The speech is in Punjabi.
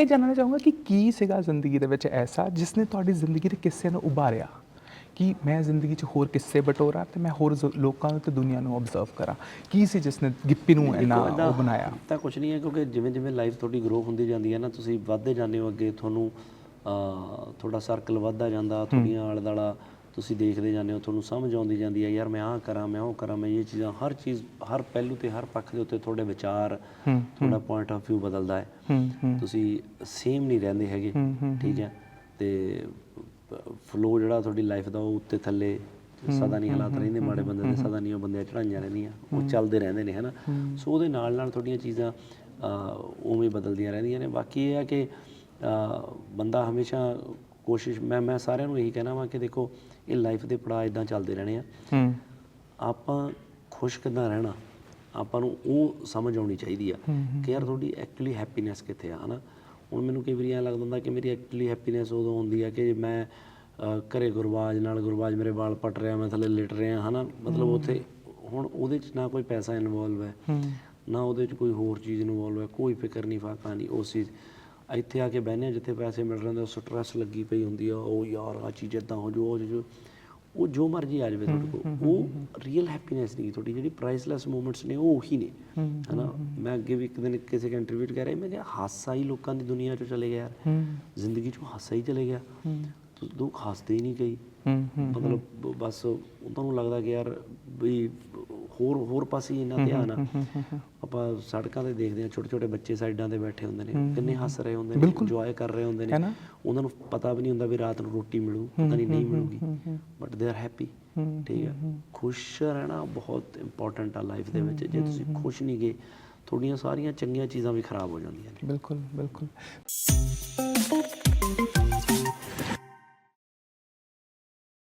ਇਹ ਜਾਣਨਾ ਚਾਹੂੰਗਾ ਕਿ ਕੀ ਸੀਗਾ ਜ਼ਿੰਦਗੀ ਦੇ ਵਿੱਚ ਐਸਾ ਜਿਸ ਨੇ ਤੁਹਾਡੀ ਜ਼ਿੰਦਗੀ ਦੇ ਕਿੱਸੇ ਨੂੰ ਉਭਾਰਿਆ? ਕਿ ਮੈਂ ਜ਼ਿੰਦਗੀ 'ਚ ਹੋਰ ਕਿੱਸੇ ਬਟੋਰਾਂ ਤੇ ਮੈਂ ਹੋਰ ਲੋਕਾਂ ਨੂੰ ਤੇ ਦੁਨੀਆ ਨੂੰ ਆਬਜ਼ਰਵ ਕਰਾਂ। ਕੀ ਸੀ ਜਿਸ ਨੇ ਗਿੱਪੀ ਨੂੰ ਇੰਨਾ ਉਹ ਬਣਾਇਆ? ਤਾਂ ਕੁਝ ਨਹੀਂ ਹੈ ਕਿਉਂਕਿ ਜਿਵੇਂ ਜਿਵੇਂ ਲਾਈਫ ਤੁਹਾਡੀ ਗਰੋ ਹੁੰਦੀ ਜਾਂਦੀ ਹੈ ਨਾ ਤੁਸੀਂ ਵੱਧਦੇ ਜਾਂਦੇ ਹੋ ਅੱਗੇ ਤੁਹਾਨੂੰ ਤੁਹਾਡਾ ਸਰਕਲ ਵੱਧਦਾ ਜਾਂਦਾ ਤੁਹਾਡੀਆਂ ਆਲੇ ਦਾਲਾ ਤੁਸੀਂ ਦੇਖਦੇ ਜਾਂਦੇ ਹੋ ਤੁਹਾਨੂੰ ਸਮਝ ਆਉਂਦੀ ਜਾਂਦੀ ਹੈ ਯਾਰ ਮੈਂ ਆਹ ਕਰਾਂ ਮੈਂ ਉਹ ਕਰਾਂ ਮੈਂ ਇਹ ਚੀਜ਼ਾਂ ਹਰ ਚੀਜ਼ ਹਰ ਪਹਿਲੂ ਤੇ ਹਰ ਪੱਖ ਦੇ ਉੱਤੇ ਤੁਹਾਡੇ ਵਿਚਾਰ ਤੁਹਾਡਾ ਪੁਆਇੰਟ ਆਫ View ਬਦਲਦਾ ਹੈ। ਤੁਸੀਂ ਸੇਮ ਨਹੀਂ ਰਹਿੰਦੇ ਹੈਗੇ ਠੀਕ ਹੈ। ਤੇ ਫਲੋ ਜਿਹੜਾ ਤੁਹਾਡੀ ਲਾਈਫ ਦਾ ਉਹ ਉੱਤੇ ਥੱਲੇ ਸਦਾ ਨਹੀਂ ਹਾਲਾਤ ਰਹਿੰਦੇ ਮਾੜੇ ਬੰਦੇ ਦੇ ਸਦਾ ਨਹੀਂ ਉਹ ਬੰਦੇ ਚੜਾਈਆਂ ਰਹਿੰਦੀਆਂ ਉਹ ਚੱਲਦੇ ਰਹਿੰਦੇ ਨੇ ਹਨਾ? ਸੋ ਉਹਦੇ ਨਾਲ ਨਾਲ ਤੁਹਾਡੀਆਂ ਚੀਜ਼ਾਂ ਉਵੇਂ ਬਦਲਦੀਆਂ ਰਹਿੰਦੀਆਂ ਨੇ। ਬਾਕੀ ਇਹ ਹੈ ਕਿ ਬੰਦਾ ਹਮੇਸ਼ਾ ਕੋਸ਼ਿਸ਼ ਮੈਂ ਮੈਂ ਸਾਰਿਆਂ ਨੂੰ ਇਹੀ ਕਹਿਣਾ ਵਾ ਕਿ ਦੇਖੋ ਇਹ ਲਾਈਫ ਦੇ ਪੜਾਅ ਇਦਾਂ ਚੱਲਦੇ ਰਹਿਣੇ ਆ। ਹੂੰ। ਆਪਾਂ ਖੁਸ਼ ਕਿੱਦਾਂ ਰਹਿਣਾ ਆਪਾਂ ਨੂੰ ਉਹ ਸਮਝ ਆਉਣੀ ਚਾਹੀਦੀ ਆ ਕਿ ਯਾਰ ਤੁਹਾਡੀ ਐਕਚੁਅਲੀ ਹੈਪੀਨੈਸ ਕਿੱਥੇ ਆ ਹਨਾ? ਹੁਣ ਮੈਨੂੰ ਕਈ ਵਾਰੀ ਐਂ ਲੱਗਦਾ ਹੁੰਦਾ ਕਿ ਮੇਰੀ ਐਕਚੁਅਲੀ ਹੈਪੀਨੈਸ ਉਦੋਂ ਹੁੰਦੀ ਆ ਕਿ ਮੈਂ ਘਰੇ ਗੁਰਬਾਜ ਨਾਲ ਗੁਰਬਾਜ ਮੇਰੇ ਵਾਲ ਪਟ ਰਿਹਾ ਮੈਂ ਥੱਲੇ ਲਿਟ ਰਿਹਾ ਹਨਾ? ਮਤਲਬ ਉੱਥੇ ਹੁਣ ਉਹਦੇ 'ਚ ਨਾ ਕੋਈ ਪੈਸਾ ਇਨਵੋਲਵ ਹੈ ਨਾ ਉਹਦੇ 'ਚ ਕੋਈ ਹੋਰ ਚੀਜ਼ ਇਨਵੋਲਵ ਹੈ ਕੋਈ ਫਿਕਰ ਨਹੀਂ ਫਾਕਾ ਨਹੀਂ ਉਸ ਚੀਜ਼ ਇੱਥੇ ਆ ਕੇ ਬਹਿੰਦੇ ਹਾਂ ਜਿੱਥੇ ਪੈਸੇ ਮਿਲ ਰਹੇ ਹੁੰਦੇ ਸਟ੍ਰੈਸ ਲੱਗੀ ਪਈ ਹੁੰਦੀ ਆ ਉਹ ਯਾਰ ਆ ਚੀਜ਼ ਇਦਾਂ ਹੋ ਜੋ ਉਹ ਜੋ ਉਹ ਜੋ ਮਰਜ਼ੀ ਆ ਜਾਵੇ ਤੁਹਾਡੇ ਕੋਲ ਉਹ ਰੀਅਲ ਹੈਪੀਨੈਸ ਨਹੀਂ ਤੁਹਾਡੀ ਜਿਹੜੀ ਪ੍ਰਾਈਸਲੈਸ ਮੂਮੈਂਟਸ ਨੇ ਉਹ ਉਹੀ ਨੇ। ਹਨਾ? ਮੈਂ ਅੱਗੇ ਵੀ ਇੱਕ ਦਿਨ ਕਿਸੇ ਇੰਟਰਵਿਊ 'ਚ ਕਹਿ ਰਿਹਾ ਮੈਂ ਕਿਹਾ ਹਾਸਾ ਹੀ ਲੋਕਾਂ ਦੀ ਦੁਨੀਆ 'ਚੋਂ ਚਲੇ ਗਿਆ ਯਾਰ। ਜ਼ਿੰਦਗੀ 'ਚੋਂ ਹਾਸਾ ਹੀ ਚਲੇ ਗਿਆ। ਲੋਕ ਹੱਸਦੇ ਹੀ ਨਹੀਂ ਹੂੰ ਮਤਲਬ ਬਸ ਉਹਨਾਂ ਨੂੰ ਲੱਗਦਾ ਕਿ ਯਾਰ ਵੀ ਹੋਰ ਹੋਰ ਪਾਸੇ ਹੀ ਇੰਨਾ ਧਿਆਨ ਆ। ਆਪਾਂ ਸੜਕਾਂ ਤੇ ਦੇਖਦੇ ਆ ਛੋਟੇ ਛੋਟੇ ਬੱਚੇ ਸਾਈਡਾਂ ਤੇ ਬੈਠੇ ਹੁੰਦੇ ਨੇ ਕਿੰਨੇ ਹੱਸ ਰਹੇ ਹੁੰਦੇ ਨੇ ਇੰਜੋਏ ਕਰ ਰਹੇ ਹੁੰਦੇ ਨਾ? ਉਹਨਾਂ ਨੂੰ ਪਤਾ ਵੀ ਨਹੀਂ ਹੁੰਦਾ ਵੀ ਰਾਤ ਨੂੰ ਰੋਟੀ ਮਿਲੂ ਪਤਾ ਨਹੀਂ ਨਹੀਂ ਮਿਲੂਗੀ। ਬਟ ਦੇ ਆਰ ਹੈਪੀ ਠੀਕ ਹੈ ਖੁਸ਼ ਰਹਿਣਾ ਬਹੁਤ ਇੰਪੋਰਟੈਂਟ ਆ ਲਾਈਫ ਦੇ ਵਿੱਚ। ਜੇ ਤੁਸੀਂ ਖੁਸ਼ ਨਹੀਂ ਗਏ ਤੁਹਾਡੀਆਂ ਸਾਰੀਆਂ ਚੰਗੀਆਂ ਚੀਜ਼ਾਂ ਵੀ ਖਰਾਬ ਹੋ ਜਾਂਦੀਆਂ ਨੇ। ਬਿਲਕੁਲ ਬਿਲਕੁਲ।